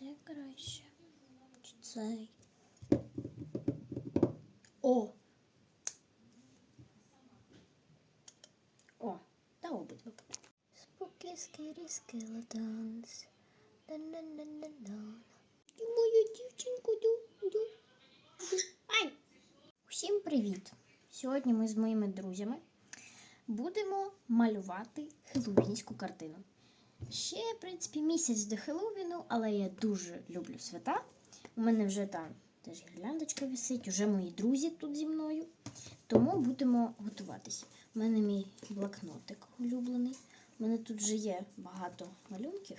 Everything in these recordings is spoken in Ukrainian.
Це краще. Чи цей? О! О, та обидва. Споки скері скелетонс. Дан-дан-дан-дан-дан. Мою дівчинку. Ай! Усім привіт! Сьогодні ми з моїми друзями будемо малювати хеллоуінську картину. Ще, в принципі, місяць до Хеллоуіну, але я дуже люблю свята. У мене вже там теж гірляндочка висить, уже мої друзі тут зі мною. Тому будемо готуватись. У мене мій блокнотик улюблений. У мене тут вже є багато малюнків.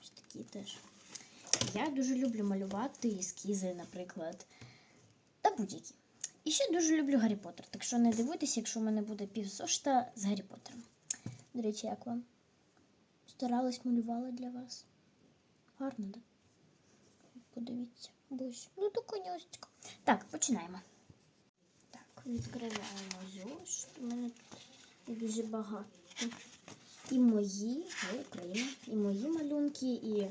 Ось такі теж. Я дуже люблю малювати ескізи, наприклад, та будь-які. І ще дуже люблю Гаррі Поттер. Так що не дивуйтесь, якщо у мене буде півзошта з Гаррі Поттером. До речі, як вам? Старалась малювала для вас. Гарно, так? Подивіться. Бось. Ну, то коньосечко. Так, починаємо. Так, відкриваємо зошит. У мене тут дуже багато. І мої, ой, Україна, і мої малюнки, і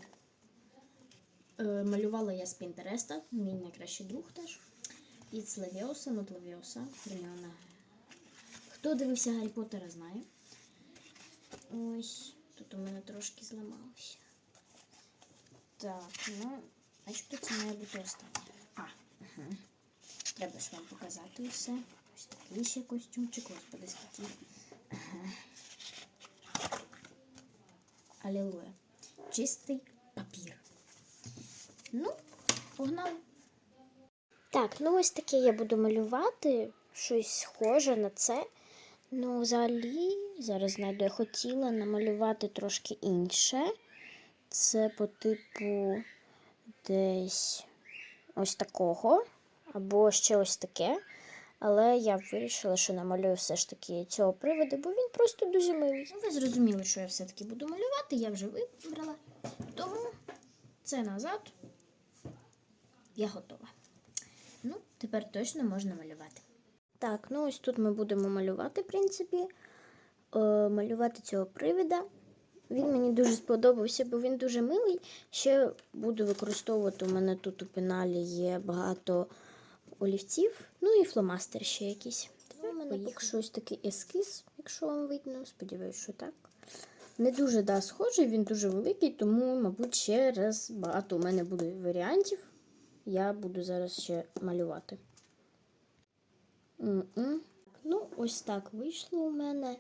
е, малювала я з Пінтереста, мій найкращий друг теж. І з Левіоса, ну Левіоса. Хто дивився Гаррі Поттера, знає. Ось, тут у мене трошки зламалося. Так, ну, начебто це має бути останнє. А, угу. Треба ж вам показати усе. Ось такий ще костюмчик, господи, скільки. Ага. Алілуя. Чистий папір. Ну, погнали. Так, ну ось таке я буду малювати. Щось схоже на це. Ну, взагалі, зараз знайду, я хотіла намалювати трошки інше. Це по типу десь ось такого, або ще ось таке. Але я вирішила, що намалюю все ж таки цього приводу, бо він просто дуже милий. Ну, ви зрозуміли, що я все-таки буду малювати, я вже вибрала. Тому це назад. Я готова. Ну, тепер точно можна малювати. Так, ну ось тут ми будемо малювати, в принципі. Е, малювати цього привида. Він мені дуже сподобався, бо він дуже милий. Ще буду використовувати. У мене тут у пеналі є багато олівців, ну і фломастер ще якийсь. У мене поки що ось такий ескіз, якщо вам видно, сподіваюся, що так. Не дуже да, схожий, він дуже великий, тому, мабуть, ще раз багато у мене буде варіантів. Я буду зараз ще малювати. М-м. Ну, ось так вийшло у мене.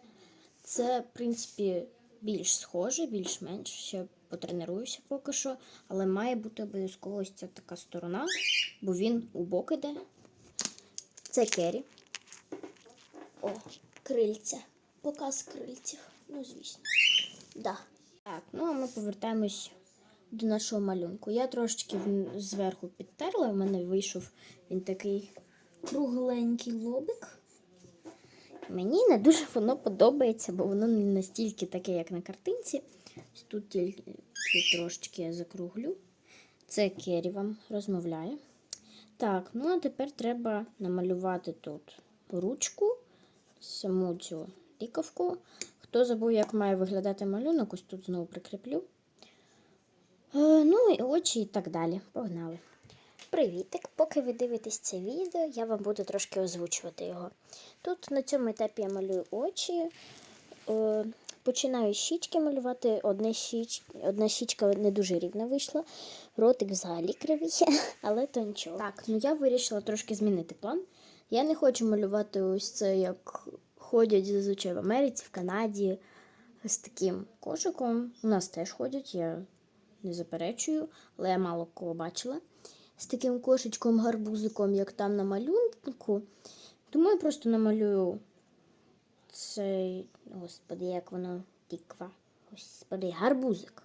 Це, в принципі, більш схоже, більш-менш. Ще потренуюся поки що, але має бути обов'язково ця така сторона, бо він у бок іде. Це кері. О, крильця. Показ крильців. Ну, звісно. Да. Так, ну а ми повертаємось до нашого малюнку. Я трошечки зверху підтерла, у мене вийшов він такий кругленький лобик. Мені не дуже воно подобається, бо воно не настільки таке, як на картинці. Тут тільки трошечки я закруглю. Це Кері вам розмовляє. Так, ну а тепер треба намалювати тут ручку, саму цю ліковку. Хто забув, як має виглядати малюнок, ось тут знову прикріплю. Е, ну і очі і так далі. Погнали. Привітик! Поки ви дивитесь це відео, я вам буду трошки озвучувати його. Тут на цьому етапі я малюю очі. Е, починаю щічки малювати. Одна, щіч... Одна щічка не дуже рівна вийшла. Ротик взагалі кривий, але то нічого. Так, ну я вирішила трошки змінити план. Я не хочу малювати ось це, як ходять зазвичай в Америці, в Канаді з таким кошиком. У нас теж ходять, я не заперечую, але я мало кого бачила. З таким кошечком гарбузиком, як там на малюнку. Тому я просто намалюю цей, господи, як воно тіква. Господи, гарбузик.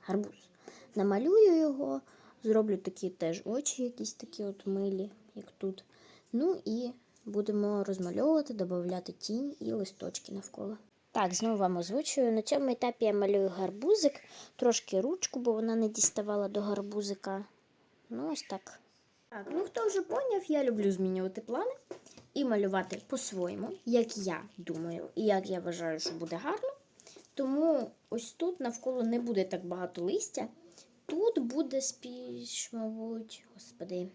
Гарбуз. Намалюю його, зроблю такі теж очі, якісь такі от милі, як тут. Ну і будемо розмальовувати, додати тінь і листочки навколо. Так, знову вам озвучую. На цьому етапі я малюю гарбузик, трошки ручку, бо вона не діставала до гарбузика. Ну, ось так. Так, ну хто вже поняв, я люблю змінювати плани і малювати по-своєму, як я думаю, і як я вважаю, що буде гарно. Тому ось тут навколо не буде так багато листя. тут буде спіш, мабуть, господи.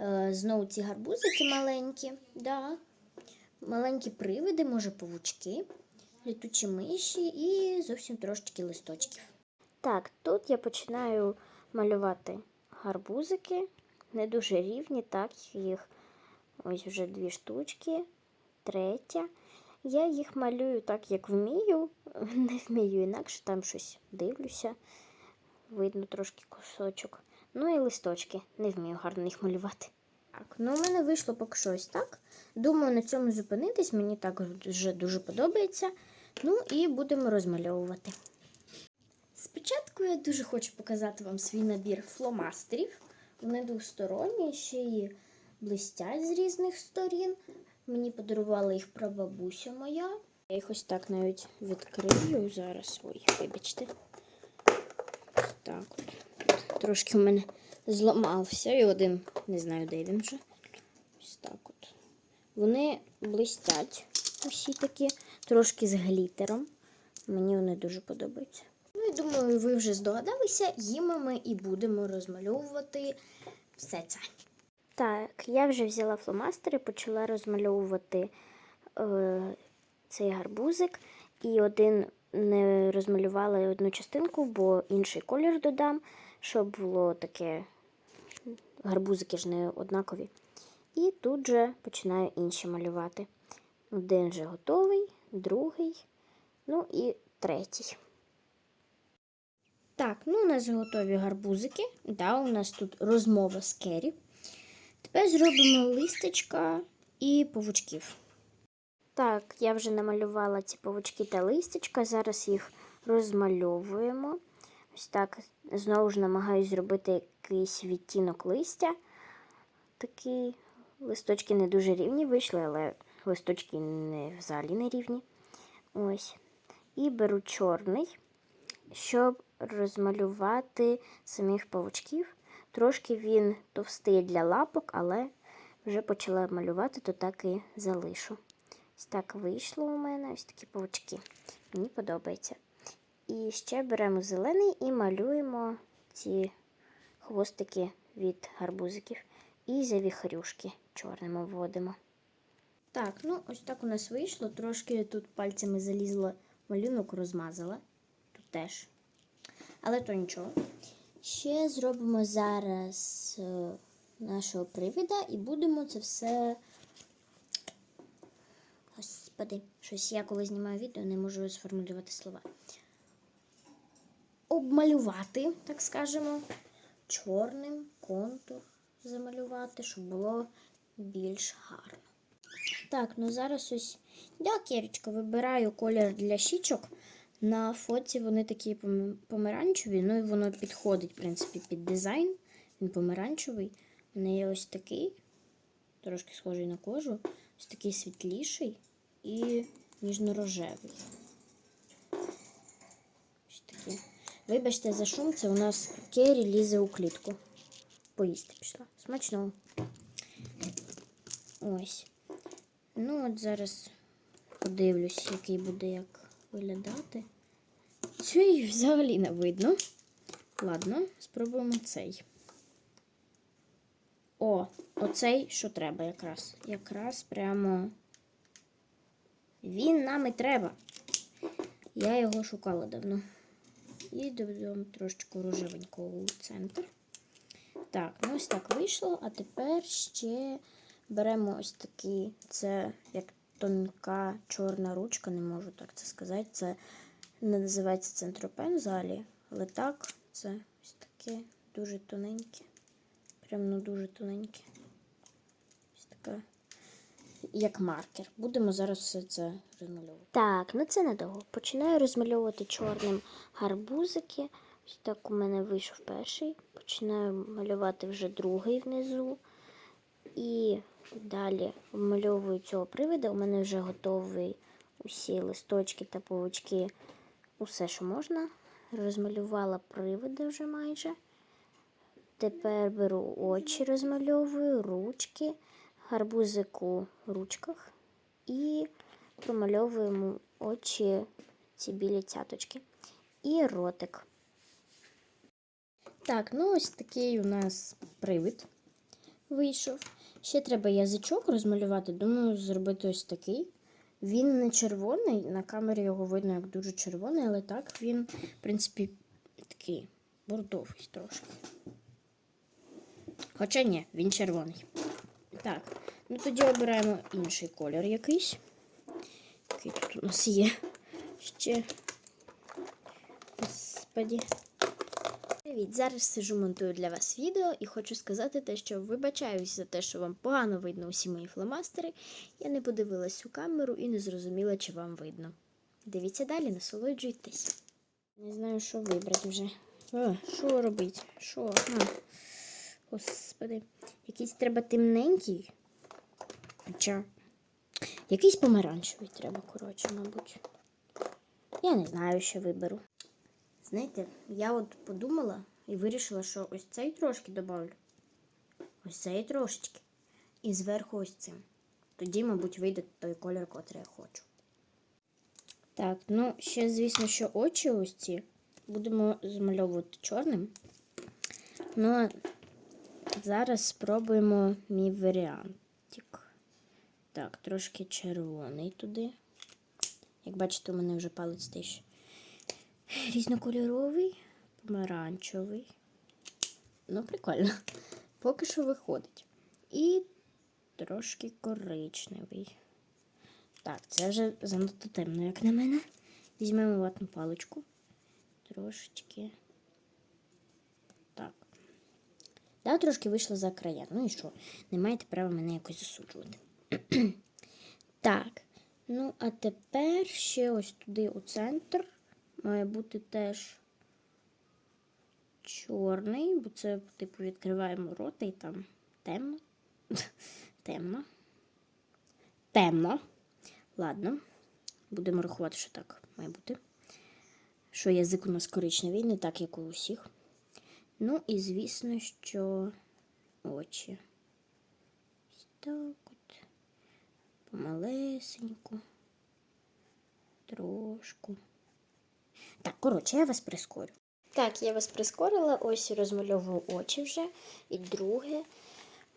Е, знову ці гарбузики маленькі. Да. Маленькі привиди, може, павучки, літучі миші і зовсім трошечки листочків. Так, тут я починаю малювати гарбузики. Не дуже рівні, так, їх ось вже дві штучки, третя. Я їх малюю так, як вмію. Не вмію інакше, там щось дивлюся. Видно трошки кусочок. Ну і листочки. Не вмію гарно їх малювати. Так, ну у мене вийшло поки що ось так. Думаю, на цьому зупинитись. Мені так вже дуже подобається. Ну і будемо розмальовувати. Спочатку я дуже хочу показати вам свій набір фломастерів. Вони двосторонні, ще й блистять з різних сторін. Мені подарувала їх прабабуся моя. Я їх ось так навіть відкрию зараз. Ой, вибачте. Ось так от. Трошки у мене зламався і один, не знаю, де він вже. Ось так от. Вони блистять, усі такі, трошки з глітером. Мені вони дуже подобаються. Ну і думаю, ви вже здогадалися, їм ми і будемо розмальовувати все це. Так, я вже взяла фломастер і почала розмальовувати е, цей гарбузик. І один не розмалювала одну частинку, бо інший колір додам, щоб було таке. Гарбузики ж не однакові. І тут же починаю інші малювати. Один вже готовий, другий, ну і третій. Так, ну у нас готові гарбузики. Да, у нас тут розмова з Кері. Тепер зробимо листочка і павучків. Так, я вже намалювала ці павучки та листячка. Зараз їх розмальовуємо. Ось так знову ж намагаюся зробити якийсь відтінок листя. Такі листочки не дуже рівні вийшли, але листочки не взагалі не рівні. Ось. І беру чорний, щоб розмалювати самих павучків. Трошки він товстий для лапок, але вже почала малювати, то так і залишу. Ось так вийшло у мене ось такі павучки. Мені подобається. І ще беремо зелений і малюємо ці хвостики від гарбузиків. І завіхрюшки чорним обводимо. Так, ну ось так у нас вийшло. Трошки тут пальцями залізла малюнок, розмазала. Теж. Але то нічого. Ще зробимо зараз е, нашого привіда і будемо це все. Господи, щось я коли знімаю відео, не можу сформулювати слова. Обмалювати, так скажемо, чорним контур замалювати, щоб було більш гарно. Так, ну зараз ось я, Кірочка, вибираю колір для щічок. На фоці вони такі помаранчеві, ну і воно підходить, в принципі, під дизайн. Він помаранчевий. У неї ось такий, трошки схожий на кожу, ось такий світліший і ніжно-рожевий. Ось такий. Вибачте за шум, це у нас Кері лізе у клітку. Поїсти пішла. Смачно. Ось. Ну, от зараз подивлюсь, який буде як виглядати. Цей взагалі не видно. Ладно, спробуємо цей. О, оцей, що треба якраз. Якраз прямо. Він нам і треба. Я його шукала давно. І додам трошечки рожевенького у центр. Так, ну ось так вийшло. А тепер ще беремо ось такий, це як тонка чорна ручка, не можу так це сказати. Це не називається центропен взагалі, але так, це ось таке дуже тоненьке. Прям ну дуже тоненьке. Ось таке, як маркер. Будемо зараз все це розмальовувати. Так, ну це недовго. Починаю розмальовувати чорним гарбузики. Ось так у мене вийшов перший. Починаю малювати вже другий внизу. І далі обмальовую цього привида. У мене вже готові усі листочки та павучки, усе, що можна. Розмалювала привида вже майже. Тепер беру очі, розмальовую, ручки, гарбузик у ручках і промальовуємо очі ці білі цяточки. І ротик. Так, ну ось такий у нас привид вийшов. Ще треба язичок розмалювати. Думаю, зробити ось такий. Він не червоний, на камері його видно як дуже червоний, але так він, в принципі, такий бордовий трошки. Хоча ні, він червоний. Так, ну тоді обираємо інший колір якийсь. Який тут у нас є ще. Господі. Привіт! Зараз сижу монтую для вас відео і хочу сказати те, що вибачаюсь за те, що вам погано видно усі мої фломастери. Я не подивилась у камеру і не зрозуміла, чи вам видно. Дивіться далі, насолоджуйтесь. Не знаю, що вибрати вже. О, що робити? Що? А. Господи. Якийсь треба темненький. Хоча. Якийсь помаранчевий треба, коротше, мабуть. Я не знаю, що виберу. Знаєте, я от подумала і вирішила, що ось цей трошки добавлю. Ось цей трошечки. І зверху ось цим. Тоді, мабуть, вийде той колір, котрий я хочу. Так, ну, ще, звісно, що очі ось ці будемо змальовувати чорним. Ну, а зараз спробуємо мій варіантик. Так, трошки червоний туди. Як бачите, у мене вже палець теж різнокольоровий, помаранчевий. Ну, прикольно. Поки що виходить. І трошки коричневий. Так, це вже занадто темно, як на мене. Візьмемо ватну паличку. Трошечки. Так. Да, трошки вийшло за края. Ну і що? Не маєте права мене якось засуджувати. так. Ну, а тепер ще ось туди у центр має бути теж чорний, бо це, типу, відкриваємо рота і там темно. темно. Темно. Ладно. Будемо рахувати, що так має бути. Що язик у нас коричневий, не так, як у усіх. Ну і, звісно, що очі. Ось так от. Помалесеньку. Трошку. Так, коротше, я вас прискорю. Так, я вас прискорила, ось розмальовую очі вже. І друге.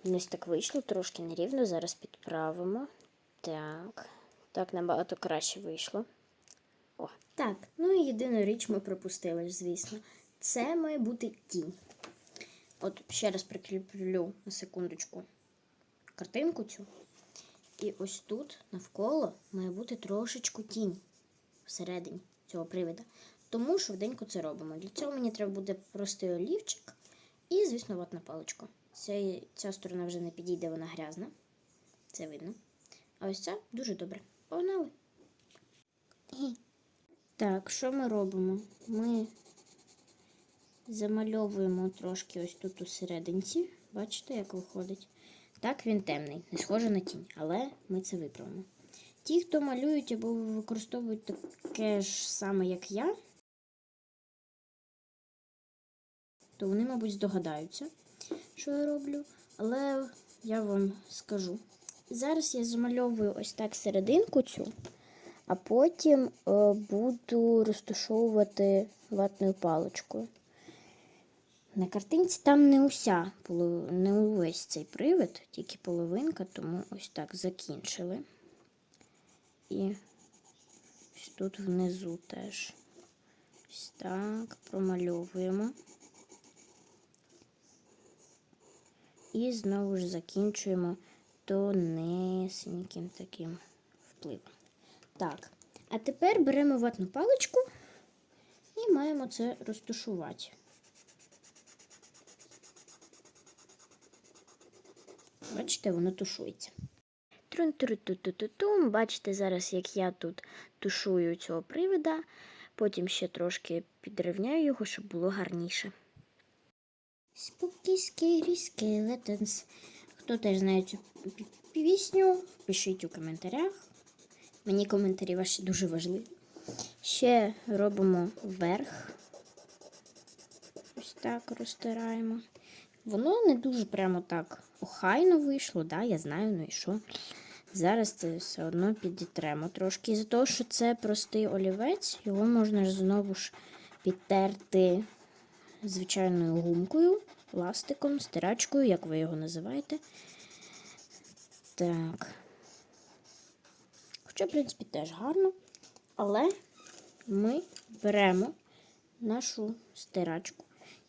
Ось так вийшло, трошки нерівно. Зараз підправимо. Так. Так, набагато краще вийшло. О. Так, ну і єдину річ ми пропустили, звісно. Це має бути тінь. От ще раз прикріплю на секундочку картинку цю. І ось тут навколо має бути трошечку тінь всередині цього привида. Тому швиденько це робимо. Для цього мені треба буде простий олівчик і, звісно, ватна паличка. Ця, ця сторона вже не підійде, вона грязна. Це видно. А ось ця дуже добре. Погнали. Так, що ми робимо? Ми замальовуємо трошки ось тут у серединці. Бачите, як виходить? Так, він темний, не схоже на тінь, але ми це виправимо. Ті, хто малюють або використовують таке ж саме, як я, то вони, мабуть, здогадаються, що я роблю. Але я вам скажу. Зараз я замальовую ось так серединку цю, а потім е, буду розташовувати ватною паличкою. На картинці там не уся, не увесь цей привид, тільки половинка, тому ось так закінчили. І ось тут внизу теж ось так промальовуємо. І знову ж закінчуємо тонесеньким таким впливом. Так, а тепер беремо ватну паличку і маємо це розташувати. Бачите, воно тушується. Трун-тру-ту-ту-тум. Бачите зараз, як я тут тушую цього привида, потім ще трошки підрівняю його, щоб було гарніше. Spooky Scary Skeletons. Хто теж знає цю пісню, пишіть у коментарях. Мені коментарі ваші дуже важливі. Ще робимо вверх. Ось так розтираємо. Воно не дуже прямо так охайно вийшло, да, я знаю, ну і що. Зараз це все одно підітремо трошки. Із-за того, що це простий олівець, його можна ж знову ж підтерти звичайною гумкою, ластиком, стирачкою, як ви його називаєте. Так. Хоча, в принципі, теж гарно. Але ми беремо нашу стирачку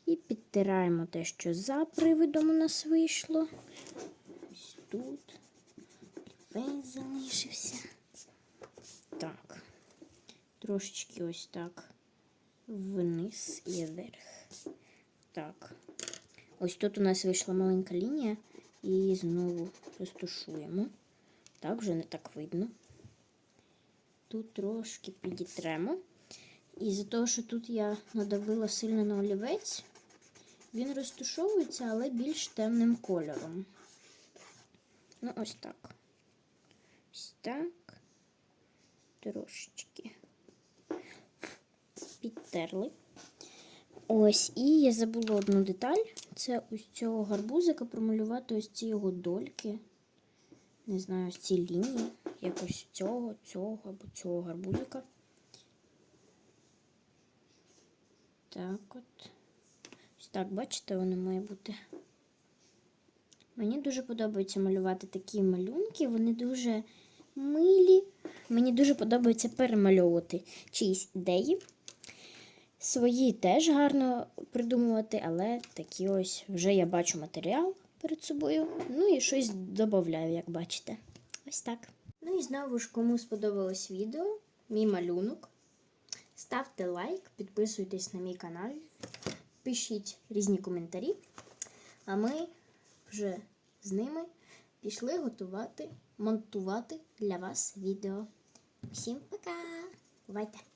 і підтираємо те, що за привидом у нас вийшло. Ось тут. Весь залишився. Так. Трошечки ось так вниз і вверх. Так. Ось тут у нас вийшла маленька лінія. І знову розтушуємо. Так, вже не так видно. Тут трошки підітремо. І за того, що тут я надавила сильно на олівець, він розтушовується, але більш темним кольором. Ну, ось так. Ось так. Трошечки підтерли. Ось, і я забула одну деталь. Це ось цього гарбузика промалювати ось ці його дольки. Не знаю, ось ці лінії. Якось цього, цього або цього гарбузика. Так от. Ось так, бачите, воно має бути. Мені дуже подобається малювати такі малюнки, вони дуже милі. Мені дуже подобається перемальовувати чиїсь ідеї. Свої теж гарно придумувати, але такі ось вже я бачу матеріал перед собою. Ну і щось додаю, як бачите. Ось так. Ну і знову ж, кому сподобалось відео, мій малюнок. Ставте лайк, підписуйтесь на мій канал, пишіть різні коментарі. А ми вже з ними пішли готувати, монтувати для вас відео. Всім пока! Бувайте!